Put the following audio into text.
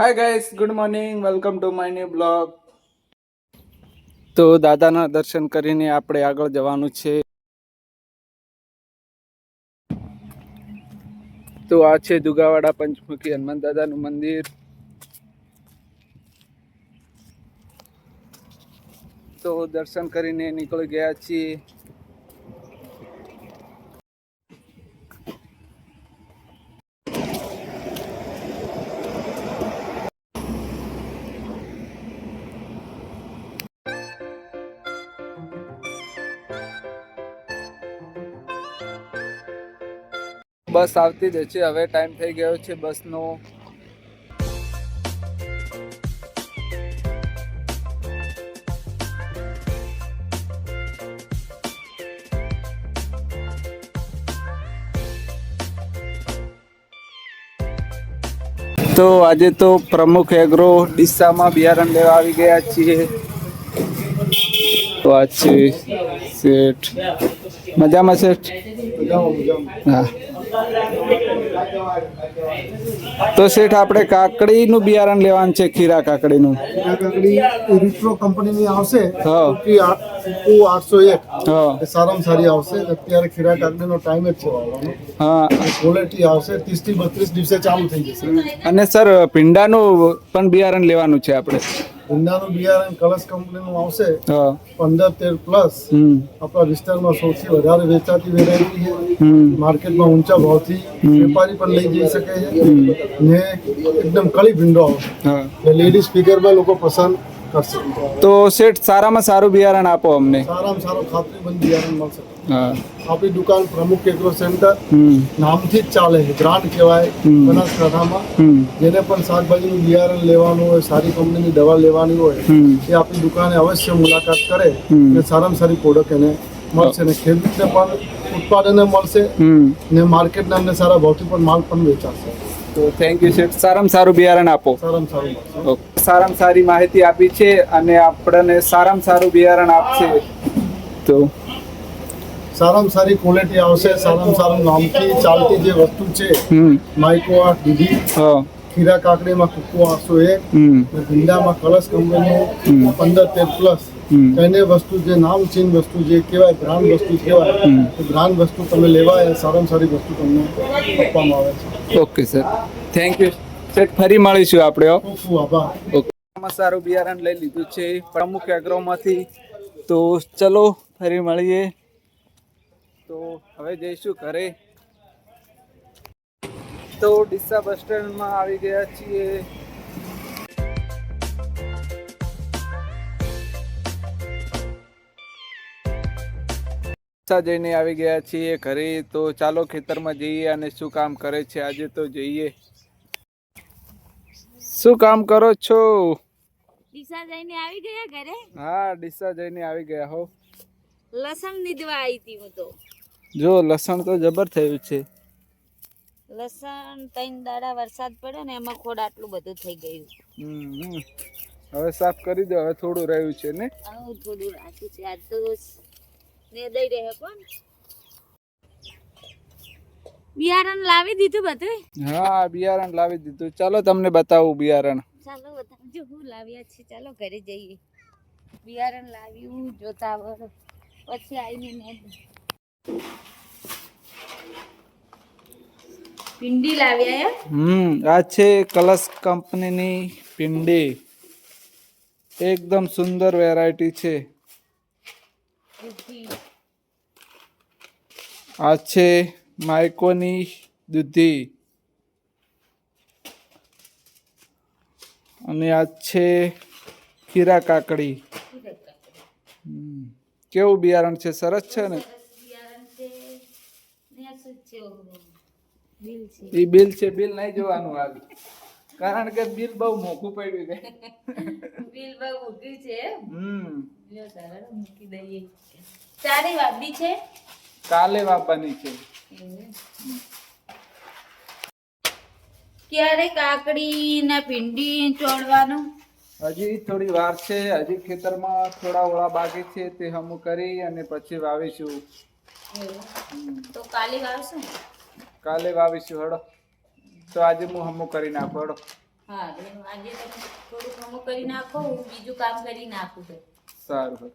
Hi guys good morning welcome to my new blog તો દાદાના દર્શન કરીને આપણે આગળ જવાનું છે. તો આ છે દુગાવાડા પંચમુખી હનુમાન દાદાનું મંદિર. તો દર્શન કરીને નીકળી ગયા છીએ. બસ આવતી જ છે. હવે ટાઈમ થઈ ગયો છે બસનો. તો આજે તો પ્રમુખ એગ્રો ડીસામાં બિયારણ લેવા આવી ગયા છીએ. તો આ છે શેઠ. મજામાં શેઠ? હા. તો શેઠ આપણે કાકડીનું બિયારણ લેવાનું છે ખીરા કાકડીનું. કાકડી રિટ્રો કંપનીની આવશે. આઠસો એક. સારામાં સારી આવશે. અત્યારે ખીરા કાકડીનો ટાઈમ જ છે હા. ક્વોલિટી આવશે. ત્રીસથી બત્રીસ દિવસે ચાલુ થઈ જશે. અને સર ભીંડાનું પણ બિયારણ લેવાનું છે આપણે. ભીંડાનું બિયારણ કલશ કંપનીનું આવશે પંદર તેર પ્લસ આપણા વિસ્તારમાં સૌથી વધારે વેચાતી વેરાયટી છે. માર્કેટમાં ઊંચા ભાવથી વેપારી પણ લઈ જઈ શકે છે. ને એકદમ કળી ભીંડો આવશે. લેડીઝ ફિગરમાં લોકો પસંદ કરશે. તો શેઠ સારામાં સારું બિયારણ આપો અમને. સારામાં સારું ખાતરીબંધ બિયારણ મળશે. હા. આપણી દુકાન પ્રમુખ એગ્રો સેન્ટર નામથી જ ચાલે છે બ્રાન્ડ કહેવાય. બનાસકાંઠામાં. જેને પણ શાકભાજીનું બિયારણ લેવાનું હોય સારી કંપનીની દવા લેવાની હોય એ આપણી દુકાને અવશ્ય મુલાકાત કરે હમ. ને સારામાં સારી પ્રોડક્ટ એને મળશે ને ખેડૂતને પણ ઉત્પાદન મળશે ને માર્કેટના અમને સારા ભાવથી પણ માલ પણ વેચાશે. તો થેન્ક યુ શેઠ સારામાં સારું બિયારણ આપો. સારામાં સારું. માહિતી આપી છે અને આપણને સારામાં સારું બિયારણ આપશે. તો સારામાં સારી ક્વોલિટી આવશે સારામાં સારું નામથી ચાલતી જે વસ્તુ છે માઇકો ડીડી ખીરા કાકડીમાં કુકુ આસો એ ભીંડામાં કલશ કંપનીનું પંદર તેર પ્લસ. એને વસ્તુ જે નામચીન વસ્તુ જે કહેવાય બ્રાન્ડ વસ્તુ કહેવાય. તો બ્રાન્ડ વસ્તુ તમે લેવા એ સારામાં સારી વસ્તુ તમને આપવામાં આવે છે. Okay sir. Thank you sir ફરી મળીશું આપણે. ખૂબ ખૂબ આભાર. ઓકે. સારું બિયારણ લઈ લીધું છે પ્રમુખ એગ્રોમાંથી તો ચલો ફરી મળીએ. તો હવે જઈશું ઘરે. તો ડીસા બસ સ્ટેન્ડમાં આવી ગયા છીએ. ડીસા જઈને આવી ગયા છીએ ઘરે. તો ચાલો ખેતરમાં જઈએ અને શું કામ કરે છે? આજે તો જઈએ. શું કામ કરો છો? ડીસા જઈને આવી ગયા ઘરે? હા ડીસા જઈને આવી ગયા હો. લસણ નીદવા આવી હતી હું તો. જો લસણ તો જબર થયું છે. લસણ ત્રણ દાડા વરસાદ પડ્યો ને એમાં ખોડ આટલું બધું થઈ ગયું. હવે સાફ કરી દો હવે થોડું રહ્યું છે ને? હું થોડું રાખ્યું છે. આજ તો ને દઈ રહે કોણ? બિયારણ લાવી દીધું બધું? હા બિયારણ લાવી દીધું. ચાલો તમને બતાવું બિયારણ. ચાલો બતાવજો હું લાવ્યા છે ચાલો ઘરે જઈએ. બિયારણ લાવ્યું જોતા પછી આવીને ભીંડી લાવ્યા હમ આ છે કલશ કંપનીની પિંડી. એકદમ સુંદર વેરાયટી છે. આ છે માઇકોની દૂધી. અને આ છે ખીરા કાકડી. કેવું બિયારણ છે? સરસ છે ને? એ બિલ છે બિલ નહીં જોવાનું આવી. કારણ કે બિલ બહુ મોંઘું પડ્યું છે. બિલ બહુ ઊંઘી છે. હમ. લ્યો તારે મૂકી દઈએ. ચારે વાબી છે? કાલે વાપવાની છે. ક્યારે કાકડી ને ભીંડી ચોળવાનું? હજી થોડી વાર છે. હજી ખેતરમાં થોડા ઓળા બાકી છે તે હમું કરી અને પછી વાવીશું. તો કાલે વાવશું કાલે વાવીશું હડો. તો આજે હું હમું કરી નાખું હડો. હા આજે થોડુંક થોડું ઘણું કરી નાખો હું બીજું કામ કરી નાખું. સારું